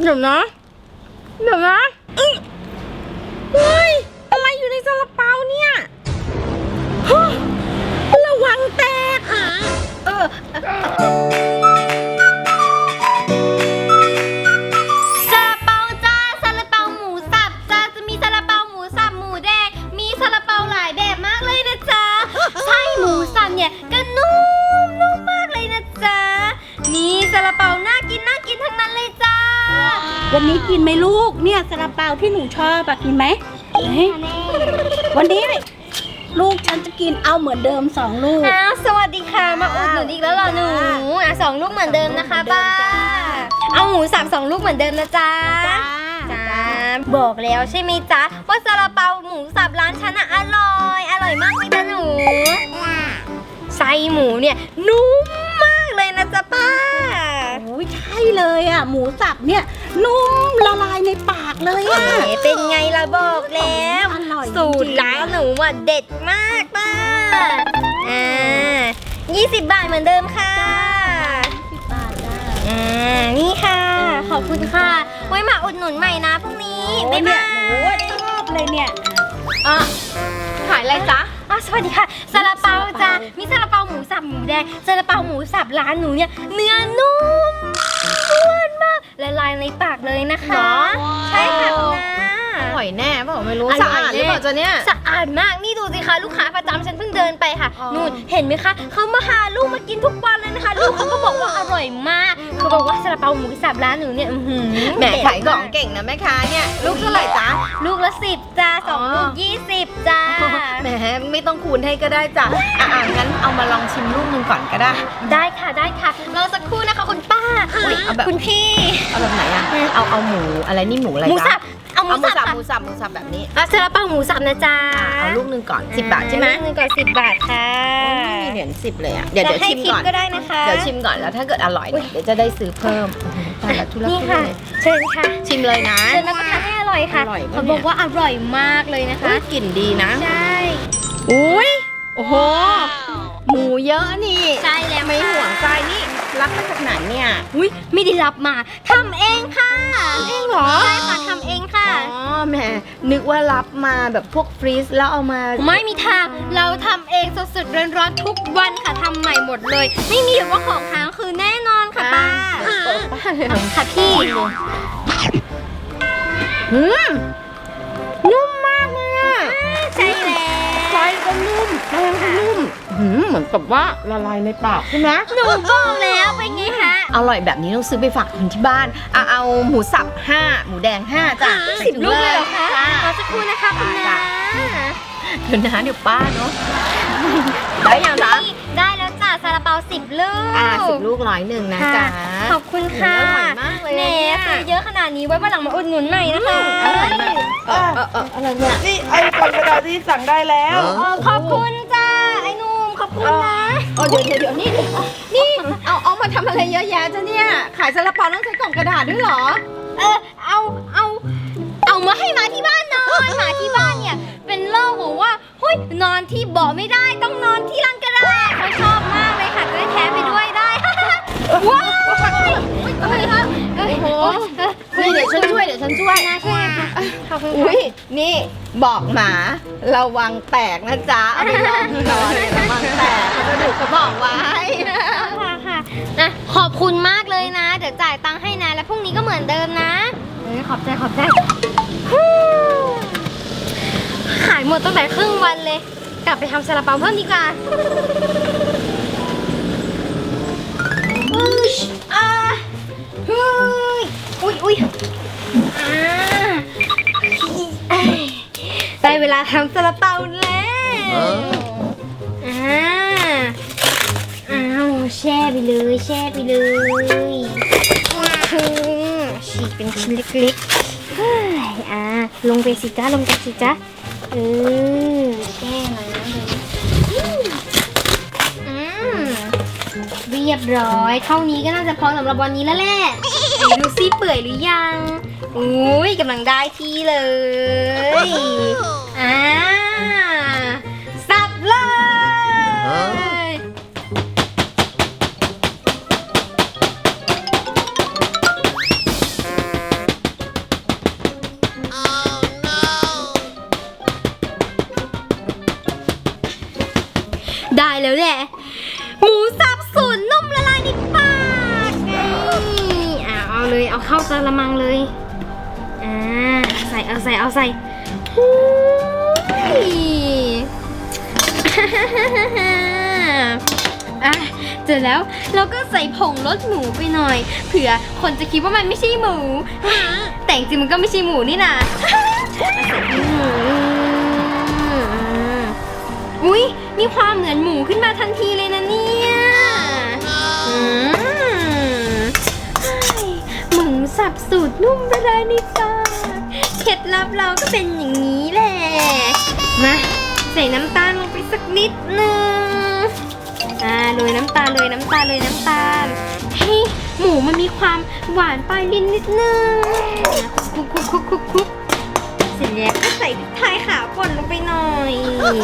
เดี๋ยวนะ เดี๋ยวนะเฮ้ยอะไรอยู่ในซาลาเปาเนี่ยระวังแตกอะเออซาลาเปาจ้าซาลาเปาหมูสับจ้าจะมีซาลาเปาหมูสับหมูแดง มีซาลาเปาหลายแบบมากเลยนะจ๊ะใช่หมูสับเนี่ยก็นุ่มนุ่มมากเลยนะจ๊ะนี่ซาลาเปา วันนี้กินไหมลูก เนี่ยซาลาเปาที่หนูชอบอะกินไหมเฮ้ยวันนี้ ลูกฉันจะกินเอาเหมือนเดิมสองลูก อ้าวสวัสดีค่ะ มาอุดหนุนอีกแล้วเหรอหนูอะสองลูกเหมือนเดิมนะคะป้า เอาหมูสับสองลูกเหมือนเดิมนะจ๊ะจ้าบอกแล้วใช่ไหมจ๊ะว่าซาลาเปาหมูสับร้านฉันอะอร่อย อร่อยมากเลยนะหนูไส้หมูเนี่ยนุ่มมากเลยนะจ๊ะป้าโอ้ยใช่ เลยอะ หมูสับเนี่ย นุ่มละลายในปากเลยอะ แหมเป็นไงล่ะบอกแล้ว อร่อยสูตรจงๆร้านหนูอะเด็ดมากป้าอ่า20 บาทเหมือนเดิมค่ะสิบบาทจ้า อ่านี่ค่ะ ขอบคุณค่ะ ไว้มาอุดหนุนใหม่นะพรุ่งนี้บ๊ายบาย โอ้ยชอบเลยเนี่ย อะขายอะไรจ๊ะอะสวัสดีค่ะซาลาเปาจ้ะมีซาลาเปาหมูสับหมูแดงซาลาเปาหมูสับร้านหนูเนี่ยเนื้อนุ่ม อ้วนมากละลายในปากเลยนะคะเหรอ ใช่ค่ะคุณอนะร่อยแน่เปล่าไม่รู้อร่อยสะอาดหรือเปล่าแน่จ๊ะเนี่ย สะอาดมากนี่ดูสิคะลูกค้าประจำฉันเพิ่งเดินไปค่ะอ๋อนู่นเห็นไหมคะเขามาหาลูกมากินทุกวันเลยนะคะ ลูกเขาก็บอกว่าอร่อยมากเขาบอกว่าซาลาเปาหมูสับร้านหนูเนี่ยอื้อหือแหมเด็ดขายของเก่งนะแม่ค้าเนี่ย ลูกเท่าไหร่จ๊ะ ลูกละสิบจ้าสองอ๋อ ลูกยี่สิบจ้า แหมไม่ต้องคูณให้ก็ได้จ้ะ อะอะงั้นเอามาลองชิมลูกหนึงก่อนก็ได้ ได้ค่ะได้ค่ะรอสักครู่นะคะคุณป้า อุ๊ยเอาแบบ คุณพี่ เอาแบบไหนอะเอาเอาหมูอะไรนี่หมูอะไรหมูสัจ๊ะบเอาหมูเอาหมูสัสับบค่ะหมูสับหมูสับแบบนี้เอาซาลาเปาหมูสับนะจ๊ะอะเอาลูกหนึงก่อนสิบบาทใช่ไหมลูกหนึงก่อนสิบบาทค่ะมีเหรียญสิบเลยอะเดี๋ยวเดี๋ยวจะให้ชิมทิปก่อน ก็ได้นะคะ เดี๋ยวชิมก่อนแล้วถ้าเกิดอร่อยเนี่ยเดี๋ยวจะได้ซื้อเพิ่มตายละทุลักนี่ทุค่ะเลเชิญค่ะชิมเลยนะ เชิญรับประทานให้อร่อยค่ะอร่อยปะเขาเนี่ยบอกว่าอร่อยมากเลยนะคะ อุ๊ยกลิ่นดีนะ ใช่ อุ้ยโอ้โห หมูเยอะนี่ใช่แล้วไม่ห่วงค่ะใจนี่รับมาจากไหนเนี่ยอุ้ยไม่ได้รับมาทำเองค่ะเองเหรอ ใช่ค่ะทำเองค่ะอ๋อแหมนึกว่ารับมาแบบพวกฟรีซแล้วเอามา ไม่มีทาง เราทำเองสดๆร้อนๆทุกวันค่ะทำใหม่หมดเลย ไม่มีแบบว่าของค้างคือแน่นอนค่ะป้าเปิดป้าเลยเหรอค่ะพี่อืมนุ่มมากเลยอะใช่แล้วไส้ก็นุ่มแป้งก็นุ่ม หืมเหมือนกับว่าละลายในปากใช่ไหมหนูบอกแล้วเป็นไงคะอร่อยแบบนี้ต้องซื้อไปฝากคนที่บ้านอะเอาหมูสับห้าหมูแดงห้าจ้ะสิบลูกเลยเหรอคะจ้รอสักครู่นะคะคุณนาเดี๋ยวนะเดี๋ยวป้าเนาะได้ยังจ๊ะนี่ได้แล้วจ้ะซาลาเปาสิบลูกอ่าสิบลูกร้อยหนึ่งนะค่ะจ๊ะขอบคุณค่ะอร่อยมากเลยแหมเนี่ยซื้อเยอะขนาดนี้ไว้วันหลังมาอุดหนุนใหม่นะคะอร่อยมากเออเออเอออะไรเนี่ยนี่ไอ้กล่องกระดาษที่สั่งได้แล้วเออขอบคุณจ้าไอ้หนุ่มขอบคุณ นะเอเดี๋ยวเดี๋ยวเดี๋ยวนี่นี่เอาเอามาทำอะไรเยอะแยะจ้ะเนี่ย ขายซาลาเปาต้องใช้กล่องกระดาษด้วยเหรอ เออเอาเอาเอามาให้หมาที่บ้านนอนหมาที่บ้านเนี่ย เป็นโรคบอกว่าเฮ้ยนอนที่เบาะไม่ได้ต้องนอนที่ลังกระดาษเขาชอบมากเลยค่ะจะได้แถมไปด้วยได้ ว้าว โอ้โห ยวฉันช่วยเดี๋ยวฉันช่วยนะใช่ค่ะขอบคุณอุ้ค่ะยนี่บอกหมาระวังแตกนะจ๊ะ เอาไปลองที่นอนเลยระวังแตกกระดูกเขาบอกไว้ ค่ะค่ะนะขอบคุณมากเลยนะ เดี๋ยวจ่ายตังค์ให้นะ แล้วพรุ่งนี้ก็เหมือนเดิมนะเอ้ยขอบใจขอบใจฮู้ขายหมดตั้งแต่ครึ่งวันเลย กลับไปทำซาลาเปาเพิ่มดีกว่าอุ๊ยอ่าเฮ้ยอุ้ยอุ้ย เวลาทำซาลาเปาแล้วอ่าอ้าวแช่ไปเลยแช่ไปเลยฉีกเป็นชิ้นเล็กๆเฮ้ยอ่าลงไปสิจ้าลงไปสิจ้าเออแช่น้ำเลยอืมเรียบร้อย เท่านี้ก็น่าจะพอสำหรับวันนี้แล้วแหละดูซิเปื่อยหรือยังอุ้ยกำลังได้ที่เลย อ่าสับเลย ได้แล้วแหละ หมูสับสุตนุ่มละลายในปากอ่าเอาเลย เอาเข้าตะละมังเลย อ่า ใส่ เอาใส่ เอาใส่ อะเสร็จแล้วเราก็ใส่ผงรสหมูไปหน่อยเผื่อคนจะคิดว่ามันไม่ใช่หมู แต่จริงมันก็ไม่ใช่หมูนี่นะมาใส่หมูอุ้ยมีความเหมือนหมูขึ้นมาทันทีเลยนะเนี่ยหมูสับสูตรนุ่มไปเลยนี่จ้า เคล็ดลับเราก็เป็นอย่างนี้แหละ มาใส่น้ำตาลลงไปสักนิดนึงอ่าโรยน้ำตาลโรยน้ำตาลโรยน้ำตาลให้หมูมันมีความหวานปลายลิ้นนิดนึงคุกคุกคุกคุกคุกเสร็จแล้วก็ใส่พริกไทยขาวป่นลงไปหน่อยอ่า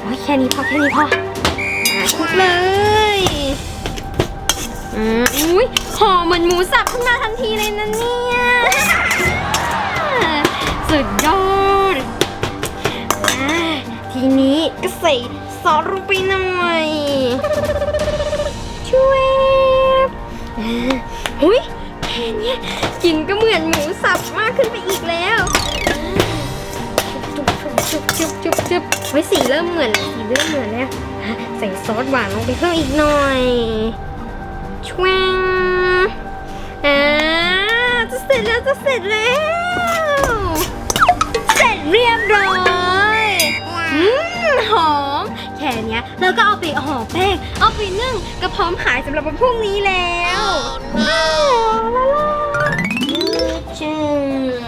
โอ้ยแค่นี้พอแค่นี้พออ่าคุกเลย อืมอุ้ยหอมเหมือนหมูสับขึ้นมาทันทีเลยนะเนี่ย สุดยอดอ่าทีนี้ก็ใส่ซอสลงไปหน่อยช่วยอ่าหุยแค่เนี้ยกินก็เหมือนหมูสับมากขึ้นไปอีกแล้วจุบจุบจุบจุบไว้ยสีเริ่มเหมือนสีเริ่มเหมือนแล้วอะใส่ซอสหวานลงไปเพิ่มอีกหน่อย ช่วยอ่าจะเสร็จแล้วจะเสร็จแล้ว เสร็จเรียบร้อยอืมหอมแค่เนี้ยเราก็เอาไปห่อแป้งเอาไปนึ่งก็พร้อมขายสำหรับวันพรุ่งนี้แล้วอ้าวลาลาจึง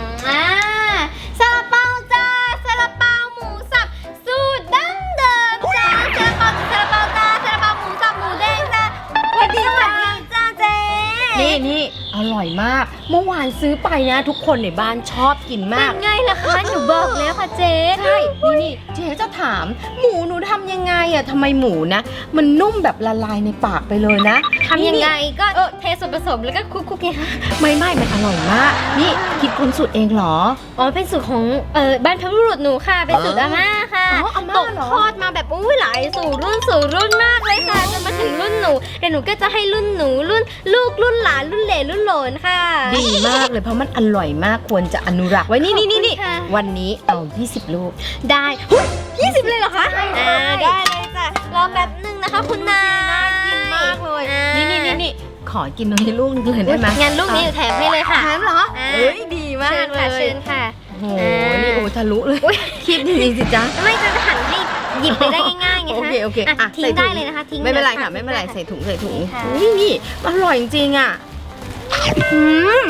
เมื่อวานซื้อไปนะทุกคนในบ้านชอบกินเป็มากนไงล่ะคะ หนูบอกแล้วค่ะเจ๊ ใช่ นี่นี่เจ๊จะถามหมูหนูทำยังไงอะทำไมหมูนะ มันนุ่มแบบละลายในปากไปเลยนะทำยังไงนี่ก็เออเทส่วนผสมแล้วก็คลุกๆไงคะไม่ไม่มันอร่อยมาก นี่คิดค้นสูตรเองเหรอ อ๋อ เป็นสูตรของเออบ้านพระบุรุษหนูค่ะ เป็นสูตรอาม่าค่ะอ๋ออาม่าตกเหรอ ทอดมาแบบอุ้ยหลายสู่รุ่นสู่รุ่นมากเลยค่ะจนมาถึงรุ่นหนูเดี๋ยวหนูก็จะให้รุ่นหนูรุ่นลูกรุ่นหลานรุ่นเหลนรุ่นโหลนค่ะ ดีมากเลยเพราะมันอร่อยมากควรจะอนุรักษ์ไว้นี่นี่นี่นี่ขอบคุณค่ะ วันนี้เอา 20 ลูก ได้หุ้ย ยี่สิบเลยเหรอคะได้อ่าได้เลยจ้ะรอแป๊บนึงนะคะ คุณนายน่ากินมากเลยอ่านี่นี่นี่นี่ขอกินตรงนี้ลูกนึงเลยได้ไหมงั้นลูกนี้หนูแถมให้เลยค่ะแถมเหรออ่าเอ้ยดีมากเชิญเลค่ะยเชิญค่ะโอ้โหนี่โอ้ทะลุเลยคิดดีๆสิจ๊ะไม่จะหันให้หยิบไปได้ง่ายๆไงคะโอเคโอเคอะอะทิ้ใส่งถุงได้เลยนะคะทิ้งไม่เป็นไรลยค่ะไม่เป็นไรใส่ถุงใส่ถุงค่ะนี่นี่อร่อยจริงๆอะอืม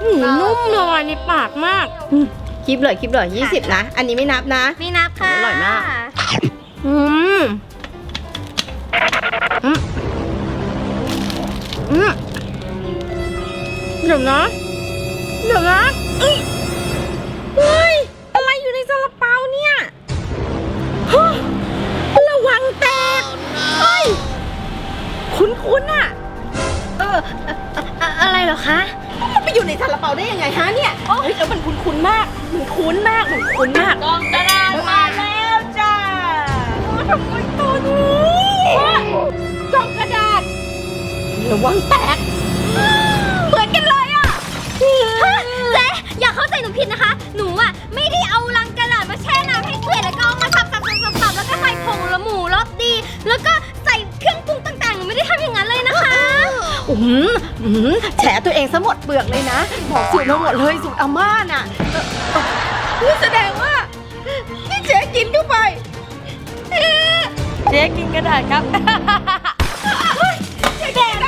หมูนุ่มละลายในปากมากอืม คลิปเลยคลิปเลยยี่สิบนะ อันนี้ไม่นับนะ ไม่นับค่ะอร่อยมาก อืมอืมอืมเดี๋ยวนะเดี๋ยวนะอื้อเฮ้ยอะไรอยู่ในซาลาเปาเนี่ยฮะระวังแตกเฮ้ยคุ้นๆอะเอออะอะไรเหรอคะ มันไปอยู่ในซาลาเปาได้ยังไงฮะเนี่ย คุ้นมากหนูคุ้นมากกองกระดาษมาแล้วจ้าทำไมตอนนี้กล่องกระดาษระวังแตก เหมือนกันเลยอะฮะเจ๊อย่าเข้าใจหนูผิดนะคะ หนูอะไม่ได้เอาลังกระดาษมาแช่น้ำให้เปื่อยแล้วก็เอามาสับสับสับสับสับแล้วก็ใส่ผงละหมูรสดี แล้วก็ใส่เครื่องปรุงต่างๆหนูไม่ได้ทำอย่างนั้นเลยนะคะอืมอืมแฉตัวเองซะหมดเปลือกเลยนะ บอกสูตรมาหมดเลยสูตรอาม่าน่ะเอ่อเอ่อ นี่แสดงว่าที่เจ๊กินเข้าไปเอ๊ะเจ๊กินกระดาษครับแบบนี้เจ๊กิ